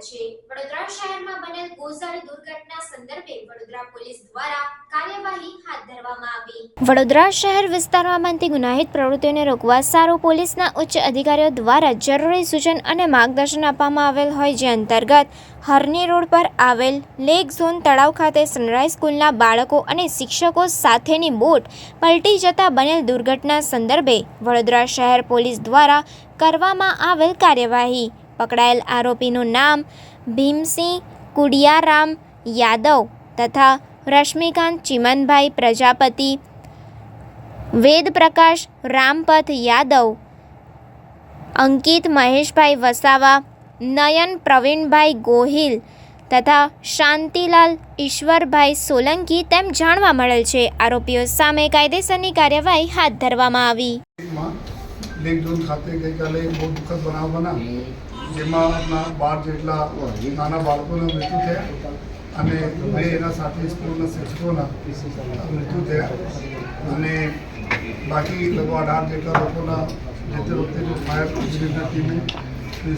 છે. વડોદરા શહેરમાં બનેલ ગોઝારી દુર્ઘટના સંદર્ભે વડોદરા પોલીસ દ્વારા કાર્યવાહી હાથ ધરવામાં આવી. વડોદરા શહેર વિસ્તારમાં બનતી ગુનાહિત પ્રવૃત્તિઓને રોકવા સારો પોલીસના ઉચ્ચ અધિકારીઓ દ્વારા જરૂરી સૂચન અને માર્ગદર્શન આપવામાં આવેલ હોય જે અંતર્ગત હરની રોડ પર આવેલ લેક ઝોન તળાવ ખાતે સનરાઈઝ સ્કૂલના બાળકો અને શિક્ષકો સાથેની બોટ પલટી જતા બનેલ દુર્ઘટના સંદર્ભે વડોદરા શહેર પોલીસ દ્વારા કરવામાં આવેલ કાર્યવાહી પકડાયેલ આરોપીનું નામ ભીમસિંહ કુડિયારામ યાદવ તથા રશ્મિકાંત ચિમનભાઈ પ્રજાપતિ, વેદપ્રકાશ રામપથ યાદવ, અંકિત મહેશભાઈ વસાવા, નયન પ્રવીણભાઈ ગોહિલ તથા શાંતિલાલ ઈશ્વરભાઈ સોલંકી તેમ જાણવા મળેલ છે. આરોપીઓ સામે કાયદેસરની કાર્યવાહી હાથ ધરવામાં આવી. ખાતે ગઈકાલે બહુ દુઃખદ બનાવ બના જેમાં બાર જેટલા નાના બાળકોના મૃત્યુ થયા અને બે એના સાથે સ્કૂલના શિક્ષકોના મૃત્યુ થયા. અને બાકી લગભગ અઢાર જેટલા લોકોના જે તે વખતે ફાયર બ્રિગેડના ટીમે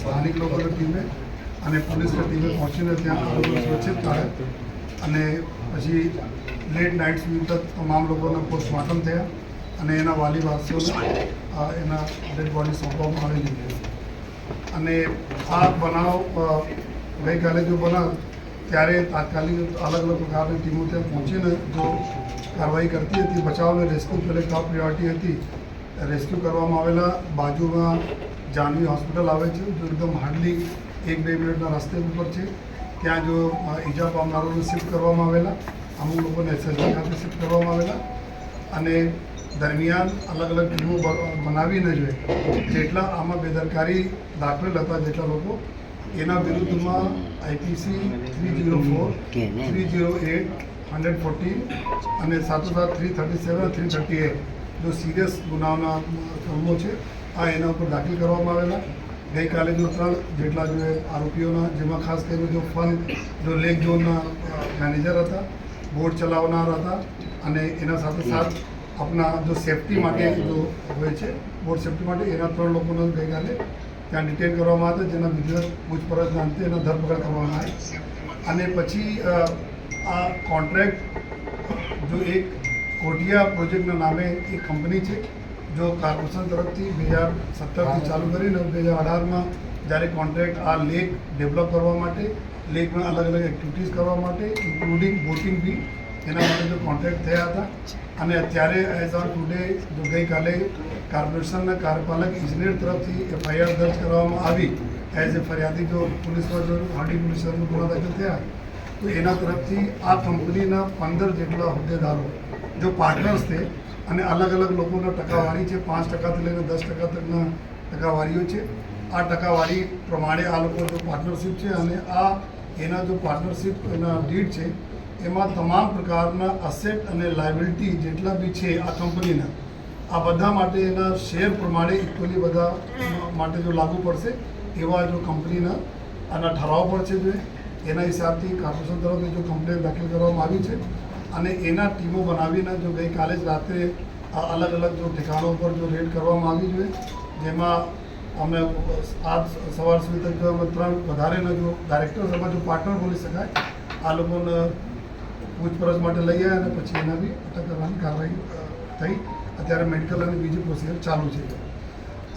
સ્થાનિક લોકોની ટીમે અને પોલીસની ટીમે પહોંચીને ત્યાં આ લોકો સુરક્ષિત કાઢ્યા અને પછી લેટ નાઇટ સુધી તક તમામ લોકોના પોસ્ટમોર્ટમ થયા અને એના વાલી વાસીઓને એના ડેડ બોડી સોંપવામાં આવેલી. અને આ બનાવ ગઈકાલે જો બનાવ, ત્યારે તાત્કાલિક અલગ અલગ પ્રકારની ટીમો ત્યાં પહોંચીને જો કાર્યવાહી કરતી હતી બચાવ અને રેસ્ક્યુ પહેલે ટોપ પ્રિયોરિટી હતી રેસ્ક્યુ કરવામાં આવેલા બાજુમાં જાનવી હોસ્પિટલ આવે છે, જો એકદમ હાર્ડલી એક બે મિનિટના રસ્તે ઉપર છે, ત્યાં જો ઈજા પામનારોને શિફ્ટ કરવામાં આવેલા, અમુક લોકોને એસએસજી ખાતે શિફ્ટ કરવામાં આવેલા, અને દરમિયાન અલગ અલગ ટીમો બનાવીને જોઈએ જેટલા આમાં બેદરકારી દાખવેલ હતા જેટલા લોકો, એના વિરુદ્ધમાં IPC three zero four, three zero eight, hundred fourteen અને સાથોસાથ three thirty seven, three thirty eight, જો સિરિયસ ગુનાઓના કલમો છે, આ એના ઉપર દાખલ કરવામાં આવેલા. ગઈકાલે જો ત્રણ જેટલા જો આરોપીઓના, જેમાં ખાસ કરીને જો ફન, જો લેક ઝોનના મેનેજર હતા, બોટ ચલાવનાર હતા અને એના સાથે સાથ આપણા જો સેફટી માટે જો હોય છે બોર્ડ સેફટી માટે એના ત્રણ લોકોને ગઈકાલે ત્યાં ડિટેન કરવામાં હતા જેના વિધિવત પૂછપરછના અંતે એના ધરપકડ કરવામાં આવી. અને પછી આ કોન્ટ્રાક્ટ જો એક કોટિયા પ્રોજેક્ટના નામે એક કંપની છે જો કોર્પોરેશન તરફથી બે હજાર સત્તરથી ચાલુ કરીને બે હજાર અઢારમાં જ્યારે કોન્ટ્રાક્ટ આ લેક ડેવલપ કરવા માટે લેકમાં અલગ અલગ એક્ટિવિટીઝ કરવા માટે ઇન્ક્લુડિંગ બોટિંગ બી એના માટે જો કોન્ટ્રાક્ટ થયા હતા અને અત્યારે એઝ ઓન ટુડે ગઈકાલે કોર્પોરેશનના કાર્યપાલક ઇજનેર તરફથી એફઆઈઆર દર્જ કરવામાં આવી. એઝ એ ફરિયાદી જો પોલીસમાં જો હાર્ડી પોલીસમાં ગુનો દાખલ થયા, તો એના તરફથી આ કંપનીના પંદર જેટલા હોદ્દેદારો, જો પાર્ટનર્સ છે, અને અલગ અલગ લોકોના ટકાવારી છે, પાંચ ટકાથી લઈને દસ ટકા તકના ટકાવારીઓ છે. આ ટકાવારી પ્રમાણે આ લોકો જો પાર્ટનરશિપ છે અને આ એના જો પાર્ટનરશિપ એના ડીડ છે એમાં તમામ પ્રકારના અસેટ અને લાયબિલિટી જેટલા બી છે આ કંપનીના, આ બધા માટે એના શેર પ્રમાણે ઇક્વલી બધા માટે જો લાગુ પડશે, એવા જો કંપનીના આના ઠરાવ પડશે જો એના હિસાબથી કોર્પોરેશન તરફથી જો કમ્પ્લેન દાખલ કરવામાં આવી છે અને એના ટીમો બનાવીને જો ગઈકાલે જ રાત્રે અલગ અલગ જો ઠેકાણો પર જો રેડ કરવામાં આવી જોઈએ, જેમાં અમે આજ સવાર સુધી તક ત્રણ વધારેના જો ડાયરેક્ટર્સ એમાં જો પાર્ટનર બોલી શકાય, આ લોકોને પૂછપરછ માટે લઈ આવ્યા અને પછી એના બી અટક કરવાની કાર્યવાહી થઈ. અત્યારે મેડિકલ અને બીજી પ્રોસિજર ચાલુ છે.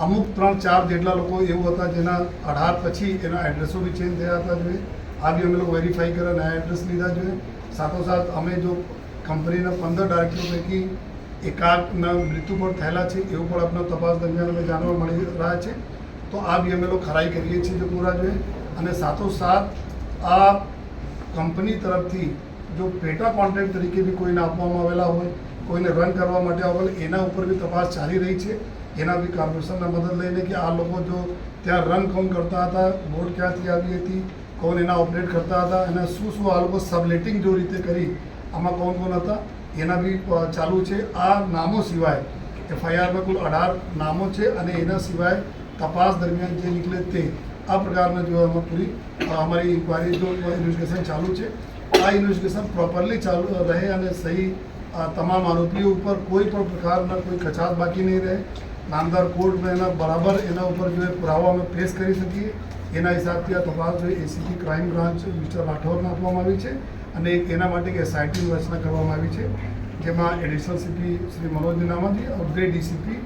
અમુક ત્રણ, ચાર જેટલા લોકો એવું હતા જેના અઢાર પછી એના એડ્રેસો બી ચેન્જ થયા હતા જોઈએ આ બી અમે લોકો વેરીફાઈ કર્યા નયા એડ્રેસ લીધા જોઈએ સાથોસાથ અમે જો કંપનીના પંદર ડાયરેક્ટરો પૈકી એકાદના મૃત્યુ પણ થયેલા છે, એવું પણ આપણા તપાસ દરમિયાન અમે જાણવા મળી રહ્યા છે. તો આ બી અમે લોકો ખરાઈ કરીએ છીએ જે પૂરા જોઈએ અને સાથોસાથ આ કંપની તરફથી જો પેટા કોન્ટ્રાક્ટ તરીકે બી કોઈને આપવામાં આવેલા હોય, કોઈને રન કરવા માટે આવેલ એના ઉપર બી તપાસ ચાલી રહી છે. એના બી કોર્પોરેશનના મદદ લઈને કે આ લોકો જો ત્યાં રન કોણ કરતા હતા બોર્ડ ક્યાંથી આવી હતી, કોણ એના ઓપરેટ કરતા હતા, અને શું શું આ લોકો સબલેટિંગ જો રીતે કરી, આમાં કોણ કોણ હતા, એના બી ચાલુ છે. આ નામો સિવાય એફઆઈઆરમાં કુલ અઢાર નામો છે અને એના સિવાય તપાસ દરમિયાન જે નીકળે તે આ પ્રકારના જો આમાં પૂરી અમારી ઇન્કવાયરી જો ઇન્વેસ્ટિગેશન ચાલુ છે. આ ઇન્વેસ્ટિગેશન પ્રોપરલી ચાલુ રહે અને સહી તમામ આરોપીઓ ઉપર કોઈ પણ પ્રકારના કોઈ કચાશ બાકી નહીં રહે. નામદાર કોર્ટમાં એના બરાબર એના ઉપર જો પુરાવા અમે ફેસ કરી શકીએ, એના હિસાબથી આ તપાસ જો એસીપી ક્રાઇમ બ્રાન્ચ મિસ્ટર રાઠોડને આપવામાં આવી છે અને એના માટે એસઆઈટીની રચના કરવામાં આવી છે, જેમાં એડિશનલ સીપી શ્રી મનોજ નામાજી અપગ્રેડ ડીસીપી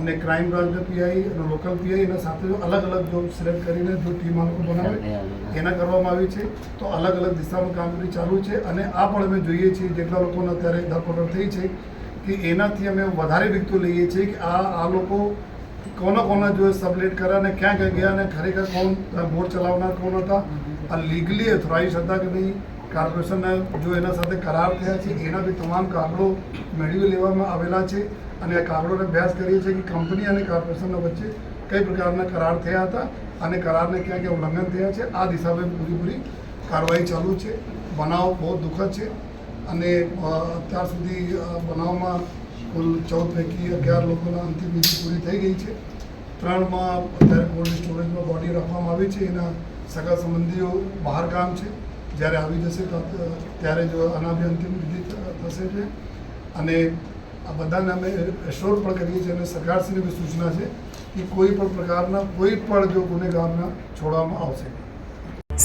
અને ક્રાઇમ બ્રાન્ચના પીઆઈ અને લોકલ પીઆઈ એના સાથે જો અલગ અલગ જો સિલેક્ટ કરીને જો ટીમ આ લોકો બનાવે એના કરવામાં આવી છે. તો અલગ અલગ દિશામાં કામગીરી ચાલુ છે અને આ પણ અમે જોઈએ છીએ જેટલા લોકોને અત્યારે ધરપકડ થઈ છે કે એનાથી અમે વધારે વિગતો લઈએ છીએ કે આ આ લોકો કોના કોના જો સબલેટ કર્યા અને ક્યાં ક્યાં ગયા અને ખરેખર કોણ બોર્ડ ચલાવનાર કોણ હતા? આ લીગલી અથોરાઇઝ હતા કે નહીં? કોર્પોરેશનના જો એના સાથે કરાર થયા છે, એના બી તમામ કાગળો મેળવી લેવામાં આવેલા છે અને આ કાગળોને અભ્યાસ કરીએ છીએ કે કંપની અને કોર્પોરેશનના વચ્ચે કઈ પ્રકારના કરાર થયા હતા અને કરારને ક્યાં ક્યાં ઉલ્લંઘન થયા છે, આ દિશામાં પૂરીપૂરી કાર્યવાહી ચાલુ છે. બનાવ બહુ દુઃખદ છે અને અત્યાર સુધી બનાવમાં કુલ ચૌદ પૈકી અગિયાર લોકોના અંતિમ વિધિ પૂરી થઈ ગઈ છે. ત્રણમાં અત્યારે કોલ્ડ સ્ટોરેજમાં બોડી રાખવામાં આવી છે. એના સગા સંબંધીઓ બહાર કામ છે. જ્યારે આવી જશે તો ત્યારે જો બી અંતિમ વિધિ થશે છે. અને આ બધાને અમે એશ્યોર પણ કરીએ છીએ અને સરકારશ્રીની બી સૂચના છે કે કોઈ પણ પ્રકારના, કોઈ પણ જો ગુનેગારના છોડવામાં આવશે.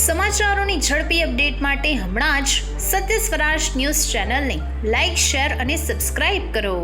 સમાચારોની ઝડપી અપડેટ માટે હમણાં જ સત્ય સ્વરાજ ન્યૂઝ ચેનલને લાઇક શેર અને સબસ્ક્રાઇબ કરો.